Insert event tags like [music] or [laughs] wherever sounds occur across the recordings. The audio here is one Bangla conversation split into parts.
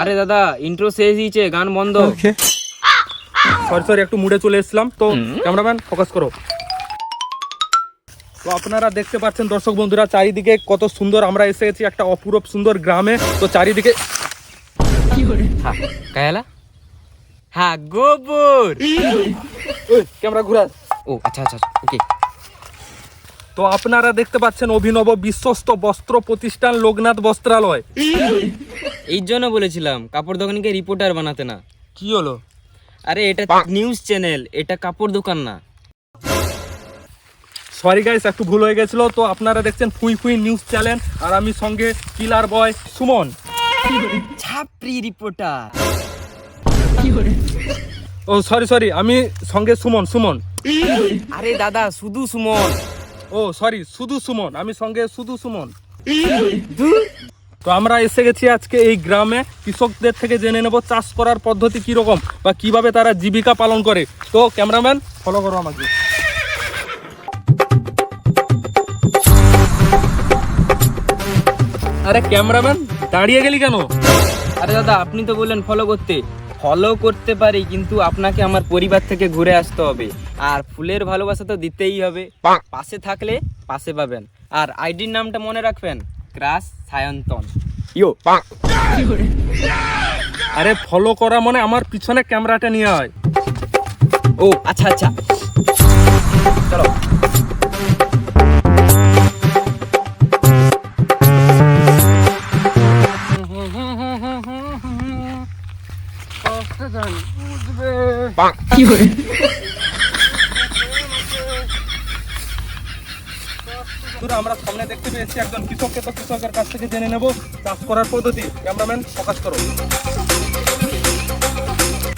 আরে দাদা ইন্ট্রো শেষ দিয়েছে গান বন্ধ। সরি সরি একটু মুড়ে চলে এসেছিলাম। তো ক্যামেরাম্যান ফোকাস করো। তো আপনারা দেখতে পাচ্ছেন দর্শক বন্ধুরা চারিদিকে কত সুন্দর আমরা এসে গেছি একটা অপূরব সুন্দর গ্রামে। তো চারিদিকে হ্যাঁ হ্যাঁ ক্যামেরা ও আচ্ছা আচ্ছা ওকে। তো আপনারা দেখতে পাচ্ছেন অভিনব বিশ্বস্ত বস্ত্র প্রতিষ্ঠান লোকনাথ বস্ত্রালয়। এই জন্য বলেছিলাম কাপড় দোকানকে রিপোর্টার বানাতে না। কি হলো? আরে এটা নিউজ চ্যানেল এটা কাপড় দোকান না। সরি গাইস একটু ভুল হয়ে গেছিল তো আপনারা দেখছেন ফুই ফুই নিউজ চ্যানেল আর আমি সঙ্গে কিলার বয় সুমন। ছাপরি রিপোর্টার ও সরি সরি আমি সঙ্গে সুমন সুমন। আরে দাদা শুধু সুমন। ও সরি শুধু সুমন আমি সঙ্গে শুধু সুমন। তো আমরা এসে গেছি আজকে এই গ্রামে। কৃষকদের থেকে জেনে নেব চাষ করার পদ্ধতি কি রকম বা কীভাবে তারা জীবিকা পালন করে। তো ক্যামেরাম্যান ফলো করো আমাকে। আরে ক্যামেরাম্যান দাঁড়িয়ে গেলি কেন? আরে দাদা আপনি তো বললেন ফলো করতে। ফলো করতে পারি কিন্তু আপনাকে আমার পরিবার থেকে ঘুরে আসতে হবে। আর ফুলের ভালোবাসা তো দিতেই হবে। পাশে থাকলে পাশে পাবেন। আর আইডির নামটা মনে রাখবেন? ক্রাস সায়ন্তন। ইয়ো আরে ফলো করা মানে আমার পিছনে ক্যামেরাটা নিয়ে হয় ও আচ্ছা আচ্ছা। চলো। শুধু আমরা সামনে দেখতে পেয়েছি একজন কৃষককে তো কৃষকের কাছ থেকে জেনে নেব চাষ করার পদ্ধতি। ক্যামেরাম্যান ফোকাস করো।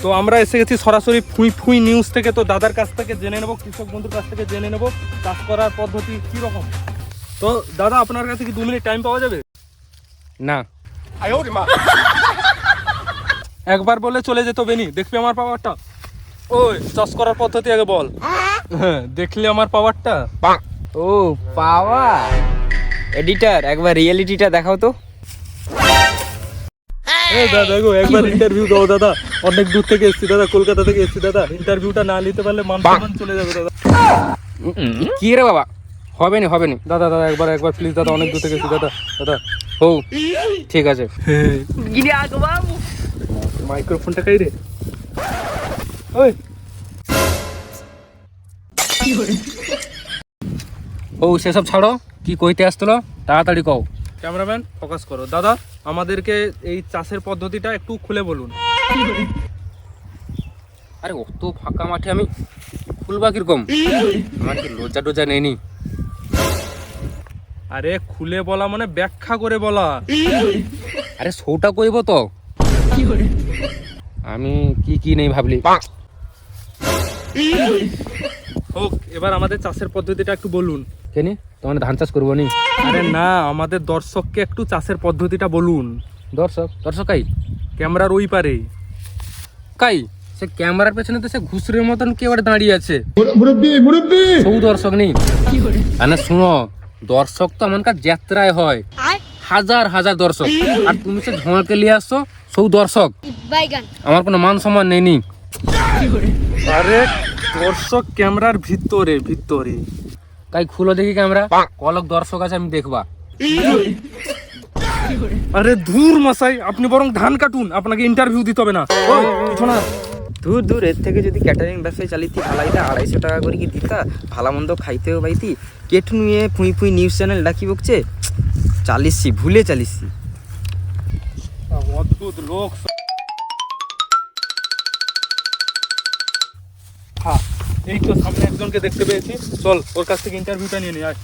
তো আমরা এসে গেছি সরাসরি ফুঁই ফুঁই নিউজ থেকে তো দাদার কাছ থেকে জেনে নেব কৃষক বন্ধুর কাছ থেকে জেনে নেব চাষ করার পদ্ধতি কি রকম তো দাদা আপনার কাছে কি দু মিনিট টাইম পাওয়া যাবে? না। একবার বলে চলে যেত বেনি দেখবি আমার পাওয়ারটা ওই চাষ করার পদ্ধতি আগে বল। হ্যাঁ দেখলি আমার পাওয়ারটা ও পাওয়া এডিটার একবার রিয়েলিটিটা দেখাও তো। দাদা গো একবার ইন্টারভিউ দাও দাদা। অনেক দূর থেকে এসেছি দাদা কলকাতা থেকে এসেছি দাদা। ইন্টারভিউটা না নিতে পারলে মান সম্মান চলে যাবে দাদা। কি রে বাবা? হবে না হবে না। দাদা দাদা একবার একবার প্লিজ দাদা অনেক দূর থেকে এসেছি দাদা। দাদা ও ঠিক আছে। মাইক্রোফোনটা কাই রে? ওই। ও সেসব ছাড়ো। কি কইতে আসছিল? তাড়াতাড়ি কও। ক্যামেরাম্যান ফোকাস করো। দাদা আমাদেরকে এই চাষের পদ্ধতিটা একটু খুলে বলুন। আরে অত ফাঁকা মাঠে আমি খুলবা কীরকম? আমার কি লজ্জা টজ্জা নেইনি। আরে খুলে বলা মানে ব্যাখ্যা করে বলা। আরে শোটা কইব তো। আমি কি কি নেই ভাবলি। হোক এবার আমাদের চাষের পদ্ধতিটা একটু বলুন। কেনি তোমার ধান চাষ করব নি? আরে না আমাদের দর্শককে একটু চাষের পদ্ধতিটা বলুন। দর্শক দর্শক কাই? ক্যামেরার ওই পারে। কাই? সে ক্যামেরার পেছনে তো সে ঘুষরের মতন কে এবার দাঁড়িয়ে আছে? সৌ দর্শক নেই মানে শুনো দর্শক তো এমনকার যাত্রায় হয়। হাজার হাজার দর্শক। আর তুমি সে ঝোঁকে নিয়ে আসছো সৌ দর্শক। আমার কোনো মান সম্মান নেই নি। আরে দর্শক ক্যামেরার ভিতরে ভিতরে। কাই খুলো দেখি ক্যামেরা। কলক দর্শক আছে আমি দেখবা। আরে ধুর মশাই আপনি বরং ধান কাটুন আপনাকে ইন্টারভিউ দিতে হবে না। ওই, আস। দূর দূর এর থেকে যদি ক্যাটারিং ব্যবসায় চালিতি আলাইতা আড়াইশো টাকা করে কি দিতা? ভালো মন্দ খাইতেও পাইতি। কেটু নিয়ে ফুই ফুই নিউজ চ্যানেল ডাকি বকছে। চালিসি ভুলে চালিসি। অদ্ভুত লোক। এই তো সামনে একজনকে দেখতে পেয়েছি। চল ওর কাছ থেকে ইন্টারভিউটা নিয়ে নি আয়।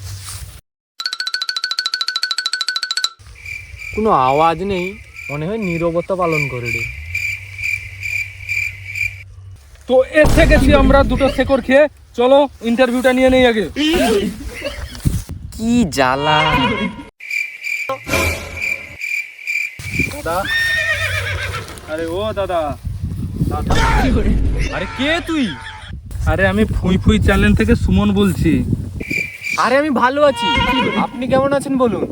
কোনো আওয়াজ নেই মনে হয় নীরবতা পালন করে রে। তো এসে গেছি আমরা দুটো শেকর খেয়ে চলো ইন্টারভিউটা নিয়ে নেই আগে। কি জ্বালা। দাদা। আরে ও দাদা। দাদা। আরে কে তুই? আরে আমি ফুই ফুই চ্যানেল থেকে সুমন বলছি। আরে আমি ভালো আছি। আপনি কেমন আছেন বলুন?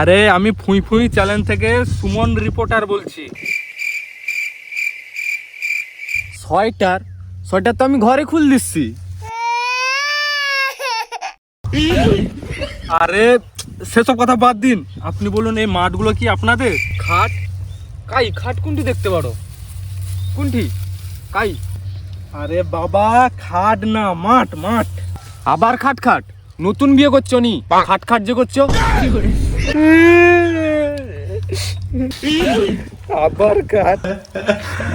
আরে আমি ফুই ফুই চ্যানেল থেকে সুমন রিপোর্টার বলছি। সোয়েটার? সোয়েটার তো আমি ঘরে খুল দিচ্ছি। আরে সেসব কথা বাদ দিন। আপনি বলুন এই মাঠগুলো কি আপনাদের? খাট? কাই খাট কোনটি দেখতে পারো? কোনটি? কাই? আরে বাবা খাট না মাঠ মাঠ। আবার খাট খাট। নতুন বিয়ে করছ নি? খাট খাট যে করছ। আবার খাট।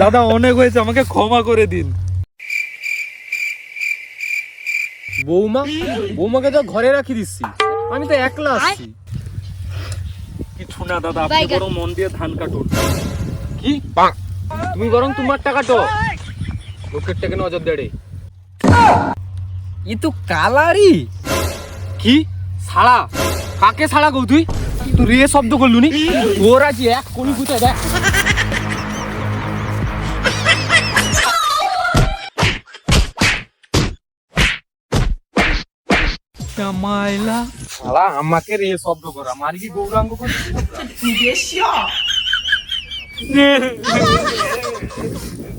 দাদা অনেক হয়েছে আমাকে ক্ষমা করে দিন। বৌমা বৌমাকে তো ঘরে রাখি দিচ্ছি। আমি তো একলা আসছি কিছু না দাদা আপনি। বরং মন দিয়ে ধান কাটুন। কি? তুমি বরং তোমার টাকাটো লোকের টাকা নজর দেড়ে ই তো কালারি। কি? ছাড়া কাকে ছাড়া গো তুই? তুই রে শব্দ করলু নি? ওর আজ এক কোনি গুতে দেখ। মাইলা শালা আমাকে রে শব্দ করা মারি কি গৌরাঙ্গ করছিস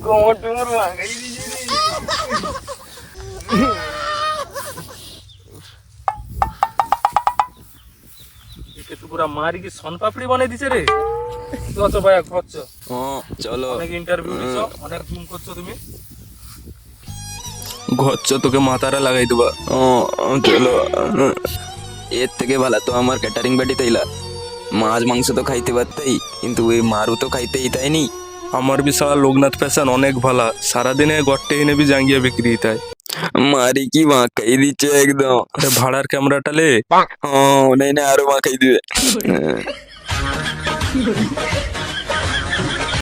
কোমর ভাঙাই একে তো পুরা মারি কি সন পাপড়ি বানিয়ে দিছে রে? কত ভাইয়া খরচ চলো। অনেক ইন্টারভিউ দিছো অনেক জুম করছ তুমি। ঘরছ তোকে মাথারা লাগাই দেবা। ও চলো। এর থেকে ভালো তো আমার ক্যাটারিং বাটি তাইলা মাছ মাংস তো খাইতে পারতেই কিন্তু ওই মারু তো খাইতেই তাইনি আমার বিশাল লোকনাথ ফ্যাশন অনেক ভালা সারাদিনে গট্টে এনে বি জাঙ্গিয়া বিক্রি তাই। মারি কি মাখাই দিচ্ছে একদম। ভাড়ার ক্যামেরাটা লে। ও নেই না আরও মাখাই দিবে। [laughs]